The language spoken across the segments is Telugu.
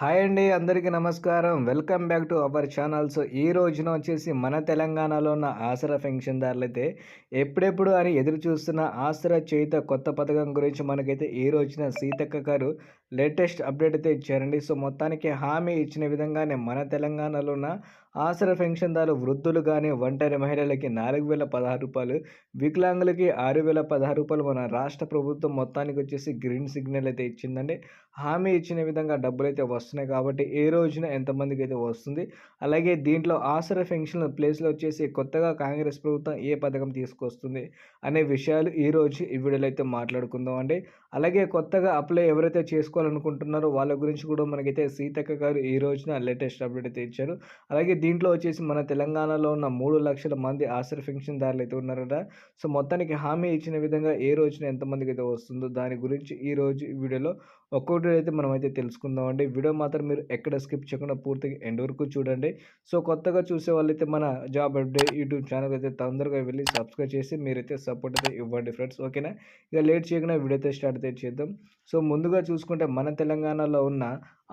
హాయ్ అండి అందరికీ నమస్కారం. Welcome back to our channel. So ఈ రోజున వచ్చేసి మన తెలంగాణలో ఉన్న ఆసరా పెన్షన్దారులు అయితే ఎప్పుడెప్పుడు అని ఎదురు చూస్తున్న ఆసరా చేత కొత్త పథకం గురించి మనకైతే ఈ రోజున సీతక్క గారు లేటెస్ట్ అప్డేట్ అయితే ఇచ్చారండి. సో మొత్తానికి హామీ ఇచ్చిన విధంగానే మన తెలంగాణలో ఉన్న ఆసరా పెన్షన్దారు వృద్ధులు కానీ ఒంటరి మహిళలకి నాలుగు వేల పదహారు రూపాయలు వికలాంగులకి ఆరు వేల పదహారు రూపాయలు మన రాష్ట్ర ప్రభుత్వం మొత్తానికి వచ్చేసి గ్రీన్ సిగ్నల్ అయితే ఇచ్చిందండి. హామీ ఇచ్చిన విధంగా డబ్బులు అయితే వస్తున్నాయి కాబట్టి ఏ రోజున ఎంతమందికి అయితే వస్తుంది. అలాగే దీంట్లో ఆసరా పెన్షన్ ప్లేస్లో వచ్చేసి కొత్తగా కాంగ్రెస్ ప్రభుత్వం ఏ పథకం తీసుకొస్తుంది అనే విషయాలు ఈ రోజు ఈ వీడియోలో అయితే మాట్లాడుకుందాం అండి అలాగే కొత్తగా అప్లై ఎవరైతే చేసుకోవాలనుకుంటున్నారో వాళ్ళ గురించి కూడా మనకైతే సీతక్క గారు ఈ రోజున లేటెస్ట్ అప్డేట్ అయితే ఇచ్చారు. అలాగే దీంట్లో వచ్చేసి మన తెలంగాణలో ఉన్న మూడు లక్షల మంది ఆసర పెన్షన్దారులు అయితే ఉన్నారట. సో మొత్తానికి హామీ ఇచ్చిన విధంగా ఏ రోజున ఎంతమందికి అయితే వస్తుందో దాని గురించి ఈరోజు ఈ వీడియోలో ఒక్కొక్కటి అయితే మనం అయితే తెలుసుకుందాం అండి. వీడియో మాత్రం మీరు ఎక్కడ స్కిప్ చేయకుండా పూర్తిగా ఎండ్ వరకు చూడండి. సో కొత్తగా చూసే వాళ్ళైతే మన జాబ్ అప్డేట్ యూట్యూబ్ ఛానల్ అయితే తొందరగా వెళ్ళి సబ్స్క్రైబ్ చేసి మీరైతే సపోర్ట్ అయితే ఇవ్వండి ఫ్రెండ్స్. ఓకేనా? ఇక లేట్ చేయకుండా వీడియో అయితే స్టార్ట్ అయితే చేద్దాం. సో ముందుగా చూసుకుంటే మన తెలంగాణలో ఉన్న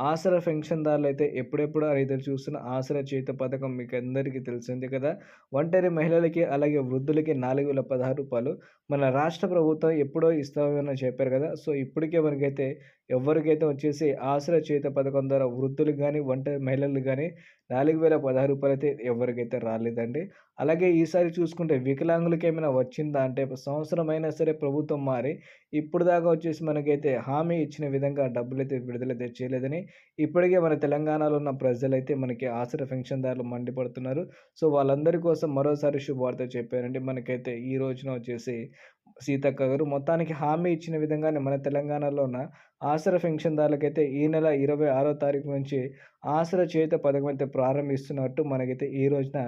ఆసరా పెన్షన్దారులు అయితే ఎప్పుడెప్పుడు ఎదురు చూస్తున్న ఆసరా చేత పథకం మీకు అందరికీ తెలిసింది కదా. ఒంటరి మహిళలకి అలాగే వృద్ధులకి నాలుగు వేల పదహారు రూపాయలు మన రాష్ట్ర ప్రభుత్వం ఎప్పుడో ఇస్తామని చెప్పారు కదా. సో ఇప్పటికే మనకైతే ఎవరికైతే వచ్చేసి ఆసరా చేత పథకం ద్వారా వృద్ధులు కానీ వంట మహిళలు కానీ నాలుగు వేల పదహారు రూపాయలు అయితే ఎవరికైతే రాలేదండి. అలాగే ఈసారి చూసుకుంటే వికలాంగులకి ఏమైనా వచ్చిందా అంటే సంవత్సరం అయినా సరే ప్రభుత్వం మారి ఇప్పుడు దాకా వచ్చేసి మనకైతే హామీ ఇచ్చిన విధంగా డబ్బులు అయితే విడుదలైతే చేయలేదని ఇప్పటికే మన తెలంగాణలో ఉన్న ప్రజలైతే మనకి ఆసరా పెన్షన్దారులు మండిపడుతున్నారు. సో వాళ్ళందరి కోసం మరోసారి శుభవార్త చెప్పారండి. మనకైతే ఈ రోజున వచ్చేసి సీతక్క గారు మొత్తానికి హామీ ఇచ్చిన విధంగానే మన తెలంగాణలో ఉన్న ఆసర పెన్షన్దారులకైతే ఈ నెల ఇరవై ఆరో తారీఖు నుంచి ఆసర చేత పథకం అయితే ప్రారంభిస్తున్నట్టు మనకైతే ఈ రోజున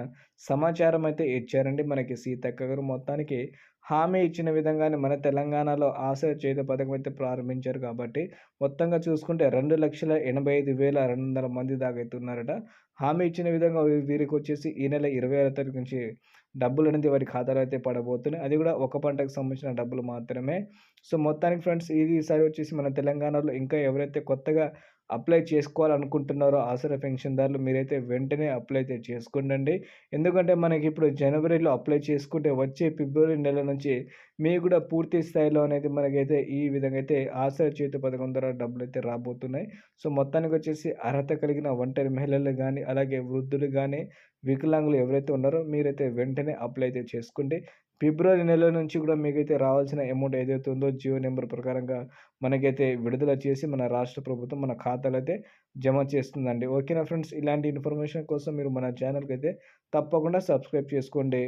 సమాచారం అయితే ఇచ్చారండి మనకి సీతక్క గారు. మొత్తానికి హామీ ఇచ్చిన విధంగానే మన తెలంగాణలో ఆశ చేత పథకం అయితే ప్రారంభించారు కాబట్టి మొత్తంగా చూసుకుంటే రెండు లక్షల ఎనభై ఐదు వేల రెండు వందల మంది దాకా అయితే ఉన్నారట. హామీ ఇచ్చిన విధంగా వీరికి వచ్చేసి ఈ నెల ఇరవై ఆరో తారీఖు నుంచి డబ్బులు అనేది వారి ఖాతాలో అయితే పడబోతున్నాయి. అది కూడా ఒక పంటకు సంబంధించిన డబ్బులు మాత్రమే. సో మొత్తానికి ఫ్రెండ్స్ ఇది ఈసారి వచ్చేసి మన తెలంగాణలో ఇంకా ఎవరైతే కొత్తగా అప్లై చేసుకోవాలనుకుంటున్నారో ఆసరా పెన్షన్దారులు మీరైతే వెంటనే అప్లై అయితే చేసుకోండి ఎందుకంటే మనకి ఇప్పుడు జనవరిలో అప్లై చేసుకుంటే వచ్చే ఫిబ్రవరి నెల నుంచి మీకు కూడా పూర్తి స్థాయిలో అనేది మనకైతే ఈ విధంగా అయితే ఆసరా చేతి పథకం ద్వారా డబ్బులు అయితే రాబోతున్నాయి. సో మొత్తానికి వచ్చేసి అర్హత కలిగిన ఒంటరి మహిళలు కానీ అలాగే వృద్ధులు కానీ వికలాంగులు ఎవరైతే ఉన్నారో మీరైతే వెంటనే అప్లై అయితే చేసుకోండి. ఫిబ్రవరి నెల నుంచి కూడా మీకైతే రావాల్సిన అమౌంట్ ఏదైతే ఉందో జియో నెంబర్ ప్రకారంగా మనకైతే విడుదల చేసి మన రాష్ట్ర ప్రభుత్వం మన ఖాతాలు అయితే జమ చేస్తుందండి. ఓకేనా ఫ్రెండ్స్? ఇలాంటి ఇన్ఫర్మేషన్ కోసం మీరు మన ఛానల్కి అయితే తప్పకుండా సబ్స్క్రైబ్ చేసుకోండి.